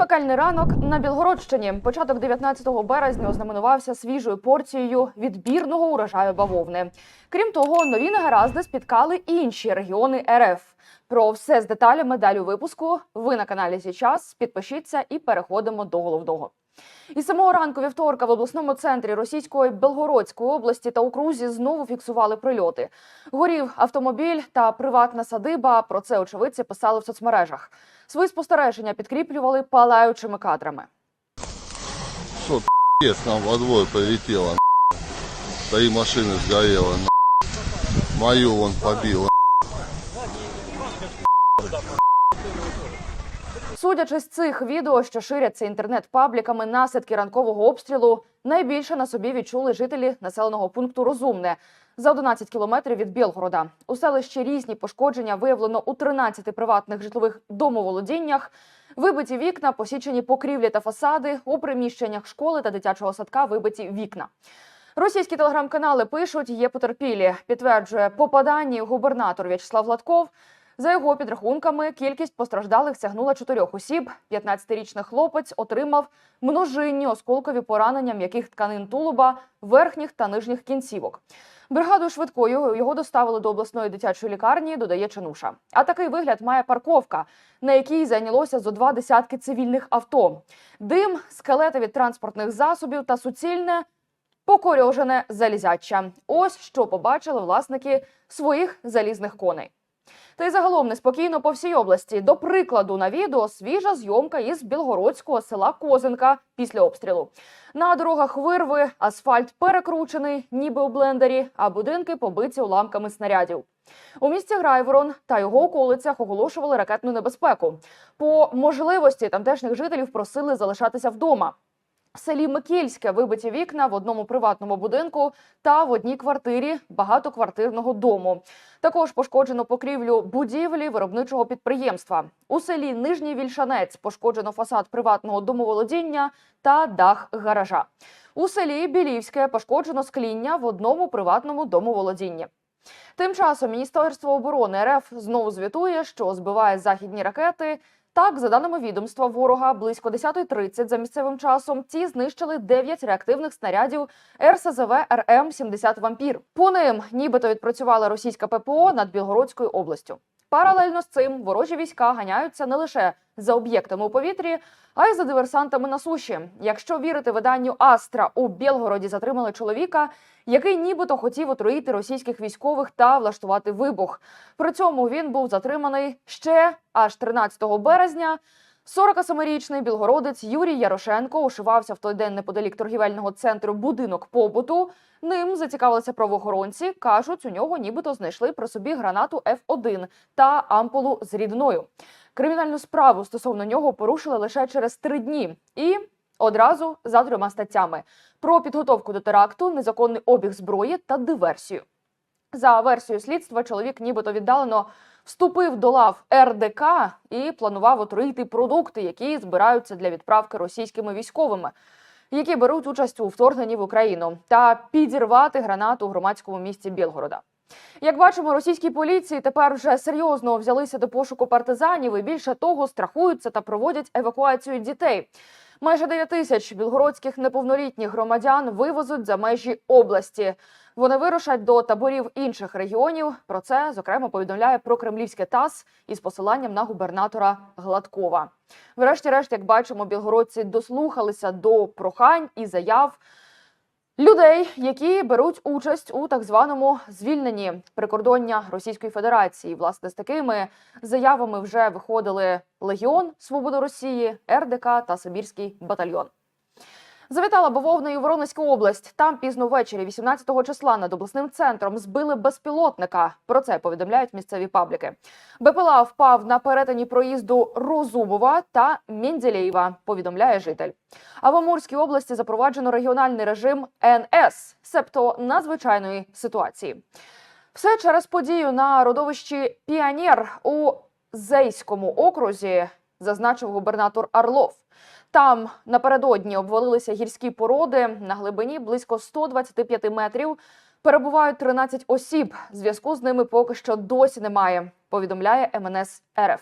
Пекельний ранок на Білгородщині. Початок 19 березня ознаменувався свіжою порцією відбірного урожаю бавовни. Крім того, нові негаразди спіткали і інші регіони РФ. Про все з деталями далі випуску. Ви на каналі «Зі час». Підпишіться і переходимо до головного. І самого ранку вівторка в обласному центрі Російської Белгородської області та окрузі знову фіксували прильоти. Горів автомобіль та приватна садиба. Про це очевидці писали в соцмережах. Свої спостереження підкріплювали палаючими кадрами. Пи***ц нам во двор прилетело, на***. Три машины сгорело, на***. Мою вон побило. Судячи з цих відео, що ширяться інтернет-пабліками, наслідки ранкового обстрілу найбільше на собі відчули жителі населеного пункту Розумне за 11 кілометрів від Білгорода. У селищі різні пошкодження виявлено у 13 приватних житлових домоволодіннях. Вибиті вікна, посічені покрівлі та фасади, у приміщеннях школи та дитячого садка вибиті вікна. Російські телеграм-канали пишуть, є потерпілі. Підтверджує попаданні губернатор В'ячеслав Гладков. За його підрахунками, кількість постраждалих сягнула чотирьох осіб. 15-річний хлопець отримав множинні осколкові поранення м'яких тканин тулуба, верхніх та нижніх кінцівок. Бригадою швидкою його доставили до обласної дитячої лікарні, додає Чануша. А такий вигляд має парковка, на якій зайнялося зо два десятки цивільних авто. Дим, скелети від транспортних засобів та суцільне покорьожене залізяча. Ось що побачили власники своїх залізних коней. Та й загалом неспокійно по всій області. До прикладу, на відео свіжа зйомка із білгородського села Козинка після обстрілу. На дорогах вирви, асфальт перекручений, ніби у блендері, а будинки побиті уламками снарядів. У місті Грайворон та його околицях оголошували ракетну небезпеку. По можливості тамтешніх жителів просили залишатися вдома. В селі Микільське вибиті вікна в одному приватному будинку та в одній квартирі багатоквартирного дому. Також пошкоджено покрівлю будівлі виробничого підприємства. У селі Нижній Вільшанець пошкоджено фасад приватного домоволодіння та дах гаража. У селі Білівське пошкоджено скління в одному приватному домоволодінні. Тим часом Міністерство оборони РФ знову звітує, що збиває західні ракети. Так, за даними відомства ворога, близько 10.30 за місцевим часом ці знищили 9 реактивних снарядів РСЗВ РМ-70 «Вампір». По ним нібито відпрацювала російська ППО над Білгородською областю. Паралельно з цим ворожі війська ганяються не лише за об'єктами у повітрі, а й за диверсантами на суші. Якщо вірити виданню Астра, у Білгороді затримали чоловіка, який нібито хотів отруїти російських військових та влаштувати вибух. При цьому він був затриманий ще аж 13 березня. 47-річний білгородець Юрій Ярошенко ушивався в той день неподалік торгівельного центру будинок побуту. Ним зацікавилися правоохоронці. кажуть, у нього нібито знайшли при собі гранату Ф1 та ампулу з рідною. Кримінальну справу стосовно нього порушили лише через три дні і одразу за трьома статтями: про підготовку до теракту, незаконний обіг зброї та диверсію. За версією слідства, чоловік нібито віддалено вступив до лав РДК і планував отруїти продукти, які збираються для відправки російськими військовими, які беруть участь у вторгненні в Україну, та підірвати гранату у громадському місті Білгорода. Як бачимо, російські поліції тепер вже серйозно взялися до пошуку партизанів і більше того страхуються та проводять евакуацію дітей. Майже 9 тисяч білгородських неповнолітніх громадян вивезуть за межі області. Вони вирушать до таборів інших регіонів. Про це зокрема повідомляє про кремлівське ТАСС із посиланням на губернатора Гладкова. Врешті-решт, як бачимо, білгородці дослухалися до прохань і заяв людей, які беруть участь у так званому звільненні прикордоння Російської Федерації. Власне, з такими заявами вже виходили Легіон Свобода Росії, РДК та Сибірський батальйон. Завітала бавовна і Воронезька область. Там пізно ввечері, 18 числа, над обласним центром збили безпілотника. Про це повідомляють місцеві пабліки. БПЛА впав на перетині проїзду Розумова та Менділеєва, повідомляє житель. А в Амурській області запроваджено регіональний режим НС, себто надзвичайної ситуації. Все через подію на родовищі Піонер у Зейському окрузі, зазначив губернатор Орлов. Там напередодні обвалилися гірські породи на глибині близько 125 метрів. Перебувають 13 осіб. Зв'язку з ними поки що досі немає. Повідомляє МНС РФ.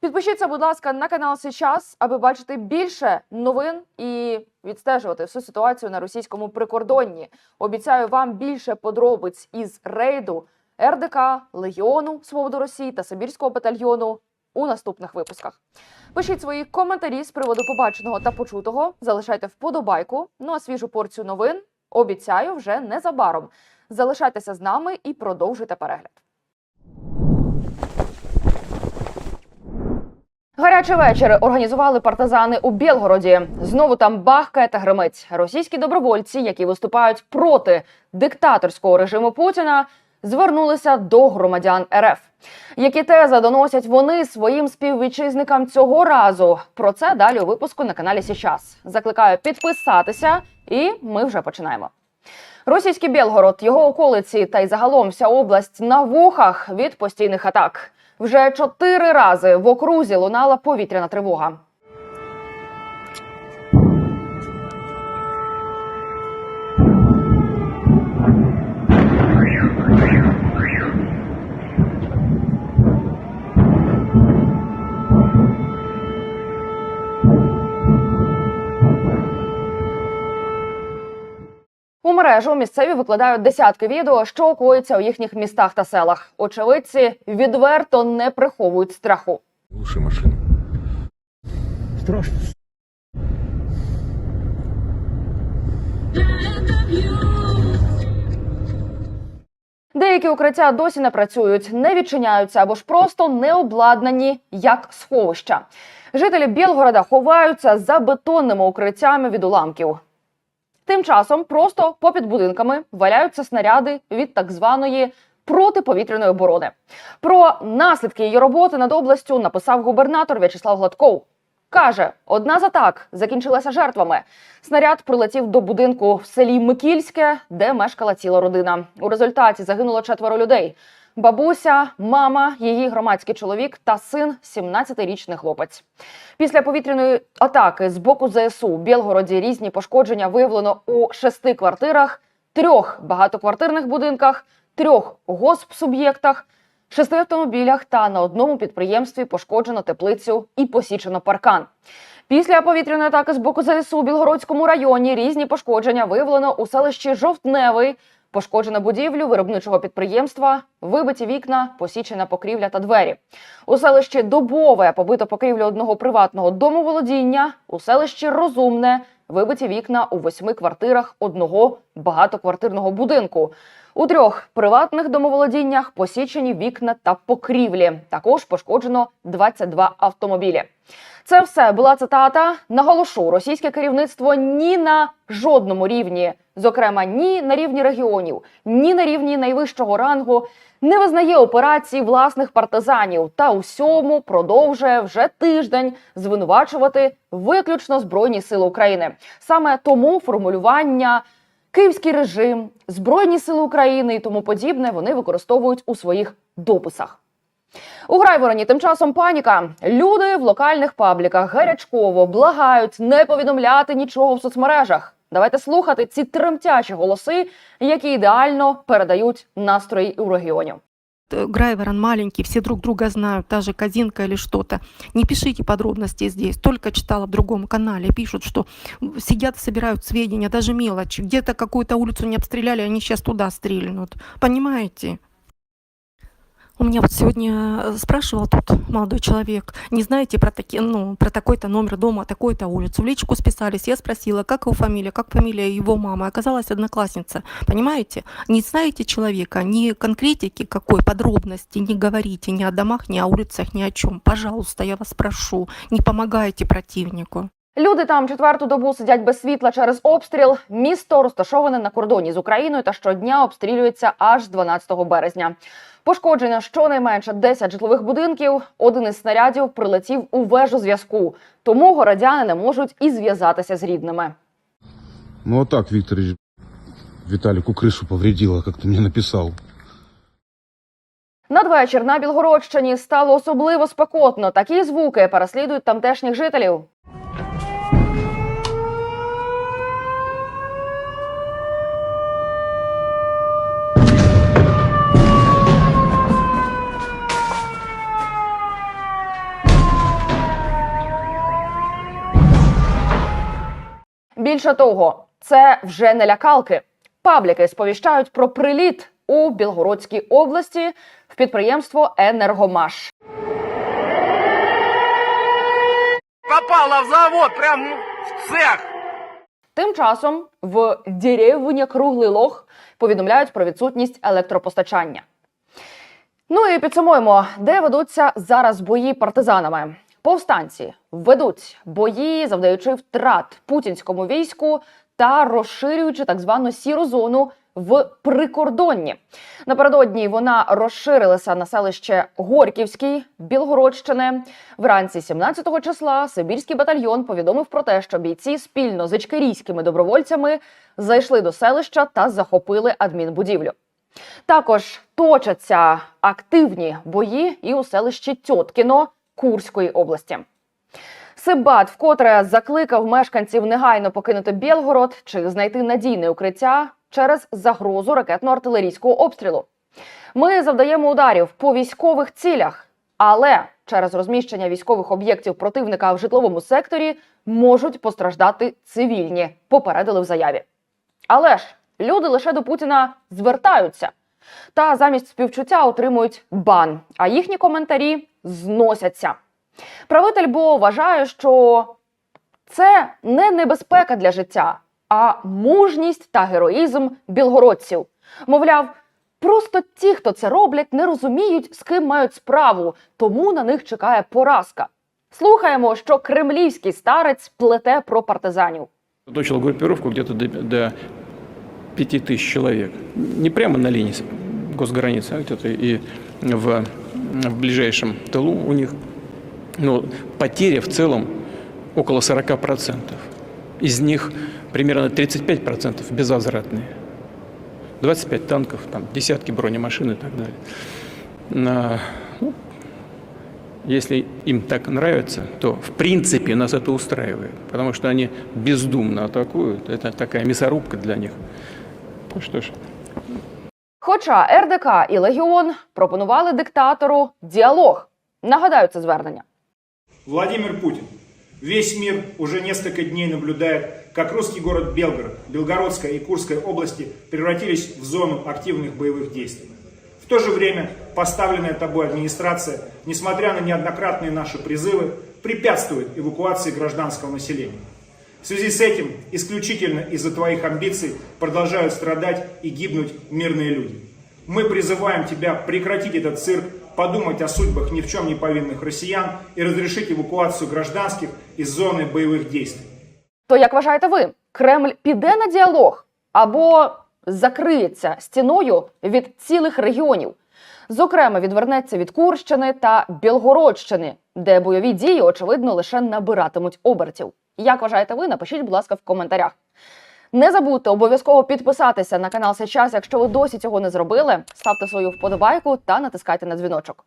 Підпишіться, будь ласка, на канал Сейчас, аби бачити більше новин і відстежувати всю ситуацію на російському прикордонні. Обіцяю вам більше подробиць із рейду РДК, Легіону Свободу Росії та Сибірського батальйону у наступних випусках. Пишіть свої коментарі з приводу побаченого та почутого. Залишайте вподобайку. Ну а свіжу порцію новин обіцяю вже незабаром. Залишайтеся з нами і продовжуйте перегляд. Гарячий вечір організували партизани у Білгороді. Знову там бахкає та гримить. Російські добровольці, які виступають проти диктаторського режиму Путіна, звернулися до громадян РФ. Які тези доносять вони своїм співвітчизникам цього разу? Про це далі у випуску на каналі Січас. Закликаю підписатися, і ми вже починаємо. Російський Білгород, його околиці та й загалом вся область на вухах від постійних атак. Вже чотири рази в окрузі лунала повітряна тривога. Мережу місцеві викладають десятки відео, що коїться у їхніх містах та селах. Очевидці відверто не приховують страху. Глуши машину. Страшно. Деякі укриття досі не працюють, не відчиняються або ж просто не обладнані як сховища. Жителі Білгорода ховаються за бетонними укриттями від уламків. Тим часом просто попід будинками валяються снаряди від так званої протиповітряної оборони. Про наслідки її роботи над областю написав губернатор В'ячеслав Гладков. Каже, одна з атак закінчилася жертвами. Снаряд прилетів до будинку в селі Микільське, де мешкала ціла родина. У результаті загинуло четверо людей: бабуся, мама, її громадський чоловік та син, 17-річний хлопець. Після повітряної атаки з боку ЗСУ у Білгороді різні пошкодження виявлено у шести квартирах, трьох багатоквартирних будинках, трьох госпсуб'єктах, шести автомобілях та на одному підприємстві пошкоджено теплицю і посічено паркан. Після повітряної атаки з боку ЗСУ у Білгородському районі різні пошкодження виявлено у селищі Жовтневий. Пошкоджено будівлю виробничого підприємства, вибиті вікна, посічена покрівля та двері. У селищі Добове побито покрівлю одного приватного домоволодіння. У селищі Розумне вибиті вікна у восьми квартирах одного багатоквартирного будинку. У трьох приватних домоволодіннях посічені вікна та покрівлі. Також пошкоджено 22 автомобілі. Це все була цитата. Наголошу, російське керівництво ні на жодному рівні, зокрема ні на рівні регіонів, ні на рівні найвищого рангу, не визнає операції власних партизанів та усьому продовжує вже тиждень звинувачувати виключно збройні сили України. Саме тому формулювання. Київський режим, Збройні сили України і тому подібне вони використовують у своїх дописах. У Грайвороні тим часом паніка. Люди в локальних пабліках гарячково благають не повідомляти нічого в соцмережах. Давайте слухати ці тремтячі голоси, які ідеально передають настрої у регіоні. Э, Грайворон маленький, все друг друга знают, та же Казинка или что-то. Не пишите подробности здесь. Только читала в другом канале, пишут, что сидят, собирают сведения, даже мелочи. Где-то какую-то улицу не обстреляли, они сейчас туда стрельнут. Понимаете? У меня вот сегодня э, спрашивал тут молодой человек, не знаете про, таки, ну, про такой-то номер дома, такой-то улицу. В личку списались, я спросила, как его фамилия, как фамилия его мамы. Оказалась одноклассница. Понимаете? Не знаете человека, ни конкретики какой, подробности, не говорите ни о домах, ни о улицах, ни о чем. Пожалуйста, я вас прошу, не помогайте противнику. Люди там четверту добу сидять без світла через обстріл. Місто розташоване на кордоні з Україною та щодня обстрілюється аж 12 березня. Пошкодження щонайменше 10 житлових будинків. Один із снарядів прилетів у вежу зв'язку. Тому городяни не можуть і зв'язатися з рідними. Ну так, Викторович, Виталику крышу повредило, как ты мне написал. Надвечір на Білгородщині стало особливо спекотно. Такі звуки переслідують тамтешніх жителів. Більше того, це вже не лякалки. Пабліки сповіщають про приліт у Білгородській області в підприємство Енергомаш. Попала в завод, прям ну, в цех. Тим часом в деревні Круглий Лог повідомляють про відсутність електропостачання. Ну і підсумуємо, де ведуться зараз бої партизанами. Повстанці ведуть бої, завдаючи втрат путінському війську та розширюючи так звану сіру зону в прикордонні. Напередодні вона розширилася на селище Горьківський Білгородщини. Вранці 17 числа Сибірський батальйон повідомив про те, що бійці спільно з ічкерійськими добровольцями зайшли до селища та захопили адмінбудівлю. Також точаться активні бої і у селищі Тьоткіно Курської області. Сибат вкотре закликав мешканців негайно покинути Білгород чи знайти надійне укриття через загрозу ракетно-артилерійського обстрілу. Ми завдаємо ударів по військових цілях, але через розміщення військових об'єктів противника в житловому секторі можуть постраждати цивільні, попередили в заяві. Але ж люди лише до Путіна звертаються та замість співчуття отримують бан, а їхні коментарі зносяться. Правитель Бо вважає, що це не небезпека для життя, а мужність та героїзм білгородців. Мовляв, просто ті, хто це роблять, не розуміють, з ким мають справу, тому на них чекає поразка. Слухаємо, що кремлівський старець плете про партизанів. Точил группировку где-то до, до 5000 человек. Не прямо на с- госграницы, а где-то и в, в ближайшем тылу у них. Но потери в целом около 40%. Из них примерно 35% безвозвратные. 25 танков, там, десятки бронемашин и так далее. Ну, если им так нравится, то в принципе нас это устраивает, потому что они бездумно атакуют. Это такая мясорубка для них. Ну что ж, Хоча РДК і Легіон пропонували диктатору діалог. Нагадаю це звернення. Владимир Путин. Весь мир уже несколько дней наблюдает, как русский город Белгород, Белгородская и Курская области превратились в зону активных боевых действий. В то же время поставленная тобой администрация, несмотря на неоднократные наши призывы, препятствует эвакуации гражданского населения. В связи с этим, исключительно из-за твоих амбиций, продолжают страдать и гибнуть мирные люди. Мы призываем тебя прекратить этот цирк, подумать о судьбах ни в чем не повинных россиян и разрешить эвакуацию гражданских из зоны боевых действий. То як вважаєте ви, Кремль піде на діалог або закриється стіною від цілих регіонів? Зокрема, відвернеться від Курщини та Білгородщини, де бойові дії, очевидно, лише набиратимуть обертів. Як вважаєте ви? Напишіть, будь ласка, в коментарях. Не забудьте обов'язково підписатися на канал Сейчас, якщо ви досі цього не зробили. Ставте свою вподобайку та натискайте на дзвіночок.